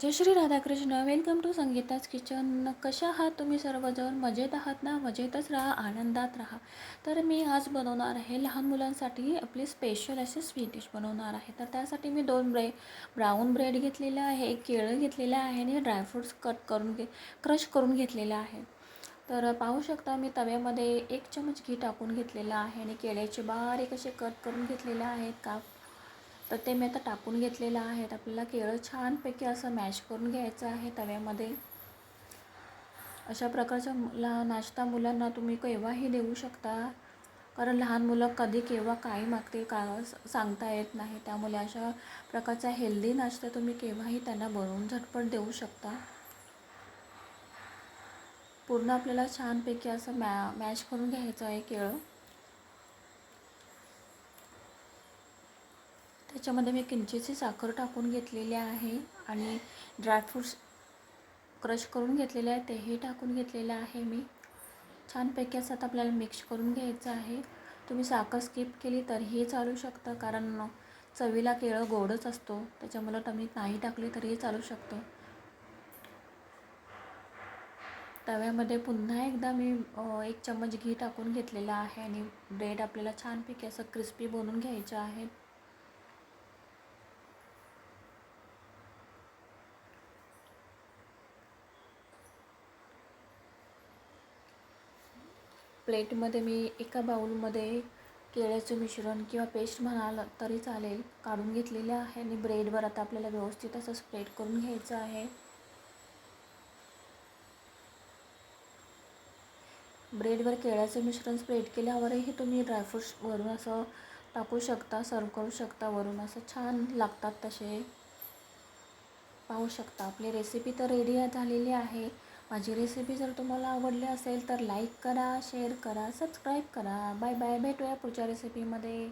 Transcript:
Jai Shri Radhakrishna. Welcome to संगीताच kitchen कशा आहात तुम्ही सर्वजण? मजेत आहात ना? मजेतच राहा आनंदात राहा. तर मी आज बनवणार आहे लहान मुलांसाठी आपली स्पेशल असे स्वीट डिश बनवणार आहे. तर त्यासाठी मी दोन ब्रे ब्राऊन ब्रेड घेतलेलं आहे केळं घेतलेलं आहे आणि ड्रायफ्रूट्स कट करून घे क्रश करून घेतलेलं आहे. तर पाहू शकता मी तव्यामध्ये एक चमच घी टाकून घेतलेलं आहे आणि केळ्याचे बारीक असे कट करून घेतलेले आहेत. काप तर ते मी आता टाकून घेतलेलं आहे. आपल्याला केळं छानपैकी असं मॅश करून घ्यायचं आहे तव्यामध्ये. अशा प्रकारचा मुला नाश्ता मुलांना तुम्ही केव्हाही देऊ शकता. कारण लहान मुलं कधी केव्हा काय मागतील का सांगता येत नाही. त्यामुळे अशा प्रकारचा हेल्दी नाश्ता तुम्ही केव्हाही त्यांना बनवून झटपट देऊ शकता. पूर्ण आपल्याला छानपैकी असं मॅ मॅश करून घ्यायचं आहे केळं. त्याच्यामध्ये मी किंचितशी साखर टाकून घेतलेली आहे आणि ड्रायफ्रूट्स क्रश करून घेतलेले आहे तेही टाकून घेतलेलं आहे मी. छानपैकी असं आता आपल्याला मिक्स करून घ्यायचं आहे. तुम्ही साखर स्किप केली तरीही चालू शकतं कारण चवीला केळं गोडच असतो. त्याच्यामुळं तुम्ही नाही टाकली तरीही चालू शकतो. तव्यामध्ये पुन्हा एकदा मी एक चम्मच घी टाकून घेतलेला आहे आणि ब्रेड आपल्याला छानपैकी असं क्रिस्पी बनवून घ्यायचं आहे. प्लेटमध्ये मी एका बाऊलमध्ये केळ्याचं मिश्रण किंवा पेस्ट म्हणाल तरी चालेल. काढून घेतलेले आहे आणि ब्रेडवर आता आपल्याला व्यवस्थित असं स्प्रेड करून घ्यायचं आहे. ब्रेडवर केळ्याचं मिश्रण स्प्रेड केल्यावरही तुम्ही ड्रायफ्रूट्स वरून असं टाकू शकता सर्व करू शकता वरून असं छान लागतात तसे. पाहू शकता आपली रेसिपी तर रेडी झालेली आहे. माझी रेसिपी जर तुम्हाला आवडली असेल तर लाईक करा शेअर करा सबस्क्राईब करा. बाय बाय भेटूया पुढच्या रेसिपीमध्ये